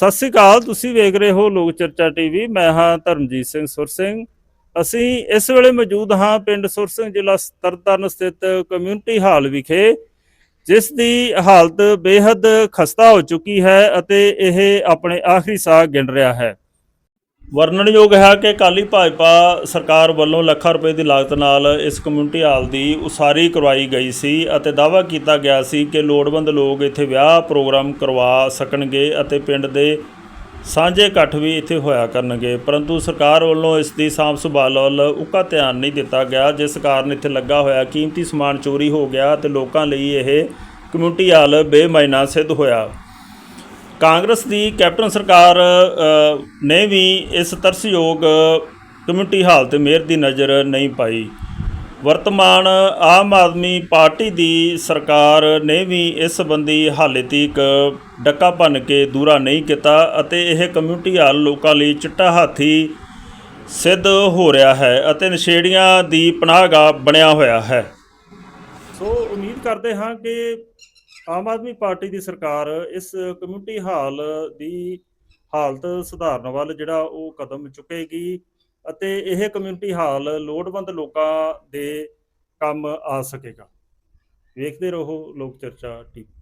ਸਤਿ ਸ੍ਰੀ ਅਕਾਲ, ਤੁਸੀਂ ਵੇਖ ਰਹੇ ਹੋ ਲੋਕ ਚਰਚਾ ਟੀਵੀ। ਮੈਂ ਹਾਂ ਧਰਮਜੀਤ ਸਿੰਘ ਸੁਰ ਸਿੰਘ। ਅਸੀਂ ਇਸ ਵੇਲੇ ਮੌਜੂਦ ਹਾਂ ਪਿੰਡ ਸੁਰ ਸਿੰਘ ਜ਼ਿਲ੍ਹਾ ਤਰਨਤਾਰਨ ਸਥਿਤ ਕਮਿਊਨਿਟੀ ਹਾਲ ਵਿਖੇ, ਜਿਸ ਦੀ ਹਾਲਤ ਬੇहद ਖਸਤਾ ਹੋ ਚੁੱਕੀ ਹੈ ਅਤੇ ਇਹ ਆਪਣੇ ਆਖਰੀ ਸਾਹ ਗਿਣ ਰਿਹਾ ਹੈ। ਵਰਣਨਯੋਗ ਹੈ ਕਿ ਕਾਲੀ ਭਾਜਪਾ ਸਰਕਾਰ ਵੱਲੋਂ ਲੱਖਾਂ ਰੁਪਏ ਦੀ ਲਾਗਤ ਨਾਲ ਇਸ ਕਮਿਊਨਿਟੀ ਹਾਲ ਦੀ ਉਸਾਰੀ ਕਰਵਾਈ ਗਈ ਸੀ ਅਤੇ ਦਾਅਵਾ ਕੀਤਾ ਗਿਆ ਸੀ ਕਿ ਲੋੜਵੰਦ ਲੋਕ ਇੱਥੇ ਵਿਆਹ ਪ੍ਰੋਗਰਾਮ ਕਰਵਾ ਸਕਣਗੇ ਅਤੇ ਪਿੰਡ ਦੇ ਸਾਂਝੇ ਇਕੱਠ ਵੀ ਇੱਥੇ ਹੋਇਆ ਕਰਨਗੇ। ਪਰੰਤੂ ਸਰਕਾਰ ਵੱਲੋਂ ਇਸ ਦੀ ਸਾਂਭ ਸੰਭਾਲ ਵੱਲ ਉੱਕਾ ਧਿਆਨ ਨਹੀਂ ਦਿੱਤਾ ਗਿਆ, ਜਿਸ ਕਾਰਨ ਇੱਥੇ ਲੱਗਾ ਹੋਇਆ ਕੀਮਤੀ ਸਮਾਨ ਚੋਰੀ ਹੋ ਗਿਆ ਤੇ ਲੋਕਾਂ ਲਈ ਇਹ ਕਮਿਊਨਿਟੀ ਹਾਲ ਬੇਮਾਇਨਾ ਸਿੱਧ ਹੋਇਆ। ਕਾਂਗਰਸ ਦੀ ਕੈਪਟਨ ਸਰਕਾਰ ਨੇ ਵੀ ਇਸ ਤਰਸਯੋਗ ਕਮਿਊਨਿਟੀ ਹਾਲ ਤੇ ਮਿਹਰ ਦੀ ਨਜ਼ਰ ਨਹੀਂ ਪਾਈ। ਵਰਤਮਾਨ ਆਮ ਆਦਮੀ ਪਾਰਟੀ ਦੀ ਸਰਕਾਰ ਨੇ ਵੀ ਇਸ ਸੰਬੰਧੀ ਹਾਲੇ ਤੀਕ ਡੱਕਾ ਭੰਨ ਕੇ ਦੂਰਾ ਨਹੀਂ ਕੀਤਾ ਅਤੇ ਇਹ ਕਮਿਊਨਿਟੀ ਹਾਲ ਲੋਕਾਂ ਲਈ ਚਿੱਟਾ ਹਾਥੀ ਸਿੱਧ ਹੋ ਰਿਹਾ ਹੈ ਅਤੇ ਨਸ਼ੇੜੀਆਂ ਦੀ ਪਨਾਹਗਾਹ ਬਣਿਆ ਹੋਇਆ ਹੈ। ਸੋ ਉਮੀਦ ਕਰਦੇ ਹਾਂ ਕਿ ਆਮ ਆਦਮੀ ਪਾਰਟੀ ਦੀ ਸਰਕਾਰ ਇਸ ਕਮਿਊਨਿਟੀ ਹਾਲ ਦੀ ਹਾਲਤ ਸੁਧਾਰਨ ਵੱਲ ਜਿਹੜਾ ਉਹ ਕਦਮ ਚੁੱਕੇਗੀ ਅਤੇ ਇਹ ਕਮਿਊਨਿਟੀ ਹਾਲ ਲੋੜਵੰਦ ਲੋਕਾਂ ਦੇ ਕੰਮ ਆ ਸਕੇਗਾ। ਵੇਖਦੇ ਰਹੋ ਲੋਕ ਚਰਚਾ ਟੀਵੀ